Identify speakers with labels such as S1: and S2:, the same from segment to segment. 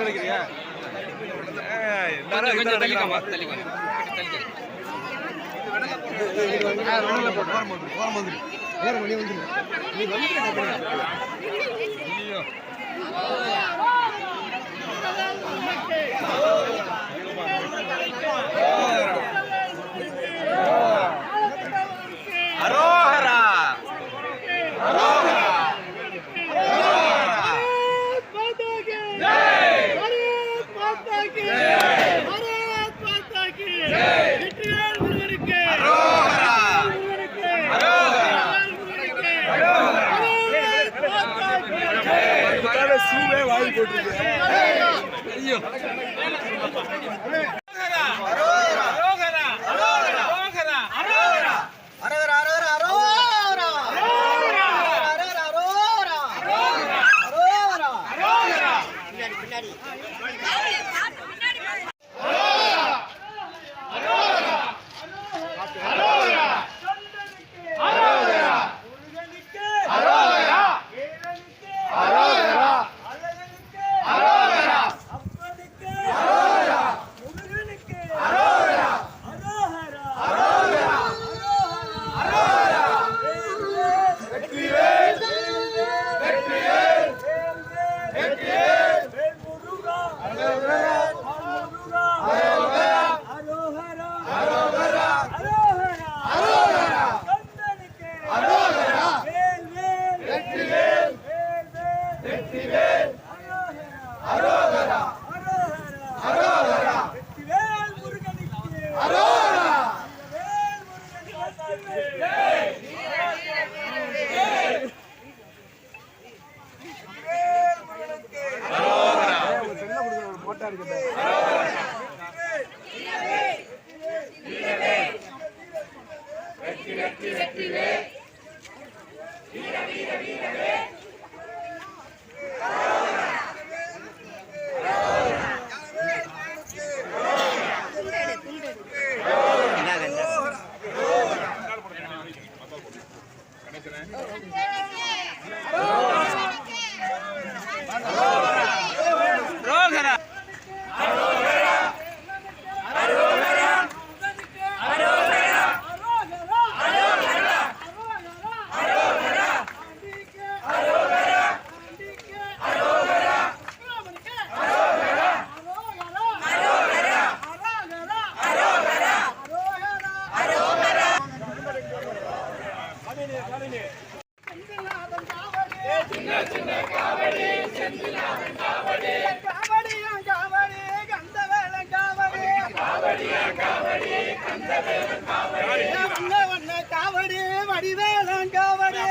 S1: நினைக்கிறியா நீ வந்து சூவே வாங்கி போட்டுருக்கு காவடி வடிவேலன் காவடி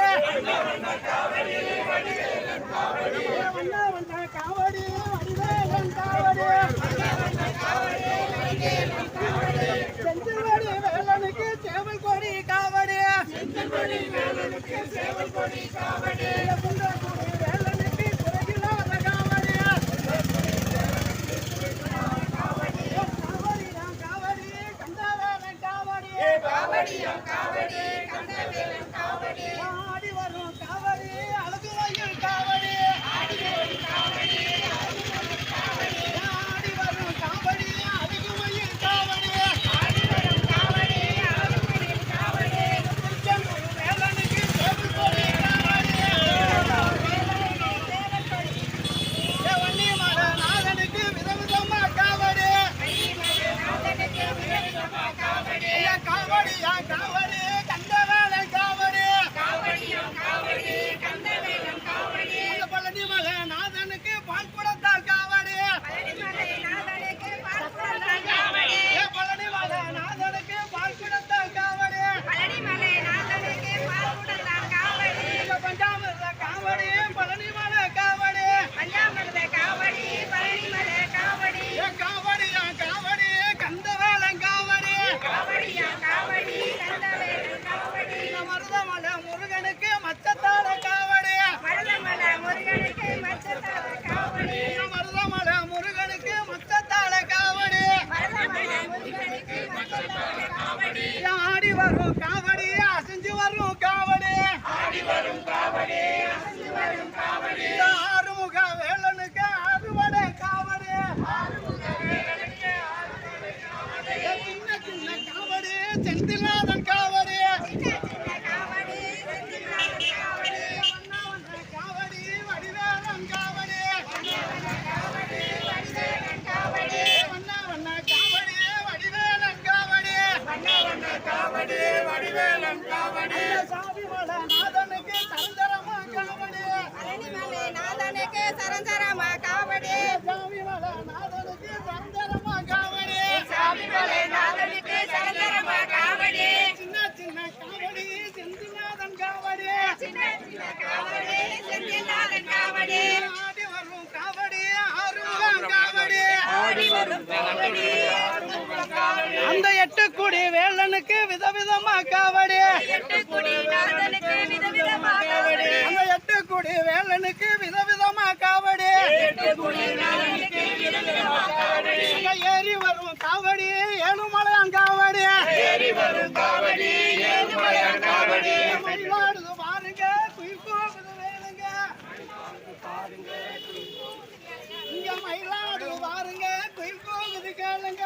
S1: காவடி வடிவேலன் காவடி செஞ்சவடி வேலனுக்கு சேவல் கொடி காவடி செஞ்சவடி வேலனுக்கு சேவல் கொடி காவடி
S2: சரஞ்சரமா காவடி.
S1: சாமிமலை நாதனுக்கு சந்தனமா காவடி
S2: சாமிமலை நாதனுக்கு சரஞ்சரமா காவடி.
S1: சின்ன சின்ன காவடி செந்திநாதன் காவடி
S2: சின்ன சின்ன காவடி செந்தில்நாதன் காவடி.
S1: ஆடி வரும் காவடி ஆறுமுகம் காவடி
S2: ஆடி வரும் காவடி.
S1: அந்த எட்டு குடி வேலனுக்கு விதவிதமா காவடி.
S2: எட்டு குடி நாதனுக்கு விதவிதமா காவடி.
S1: அந்த எட்டு குடி வேலனுக்கு விதவிதமா காவடி
S2: எட்டு குடி நாதனுக்கு விதவிதமா காவடி
S1: அங்க ஏறி வரும் காவடி ஏழுமலையான் காவடி
S2: ஏறி வரும் காவடி ஏழுமலையான் காவடி
S1: மயிலாடுது பாருங்க குயிக்கோகுது வேலுங்க இங்க மயிலாடுது பாருங்க குயிக்கோகுது கேளுங்க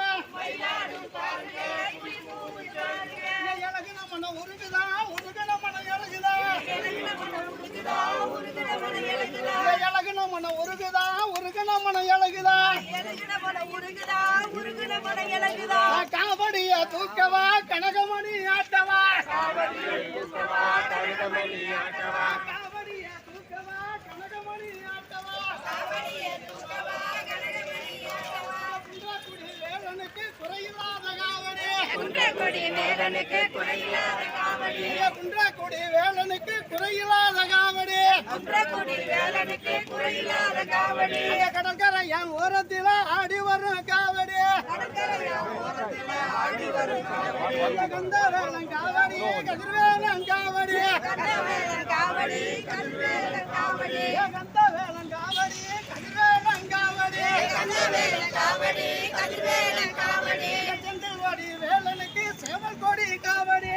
S1: இங்க இலகுன மன உருகுதா உருகுன மன இலகுதா இங்க இலகுன மன உருகுதா உருகுன மன இலகுதா? காவடிய தூக்கவா கனகமணி ஆட்டவா காவடிய தூக்கவா கனகமணி ஆட்டவா குன்றக்குடி வேலனுக்கு குறையில்லாத காவடி
S2: குன்றக்குடி வேலனுக்கு குறையில்லாத காவடி.
S1: குன்றக்குடி வேலனுக்கு குறையில்லாத காவடி.
S2: குன்றக்குடி வேலனுக்கு குறையில்லாத காவடி.
S1: கடற்கரை என் ஓரத்தில ஆடி வரும் காவடி. இங்க கந்த வேலன் காவடி கதிர்வேலன் காவடி.
S2: கந்தவேலன் காவடி கந்தவேலன் காவடி.
S1: இங்க கந்த வேலன் காவடி கதிர்வேலன் காவடி.
S2: கந்தவேலன் காவடி கதிர்வேலன் காவடி.
S1: செந்தில்வாடி வேலனுக்கு சேவல் கொடி காவடி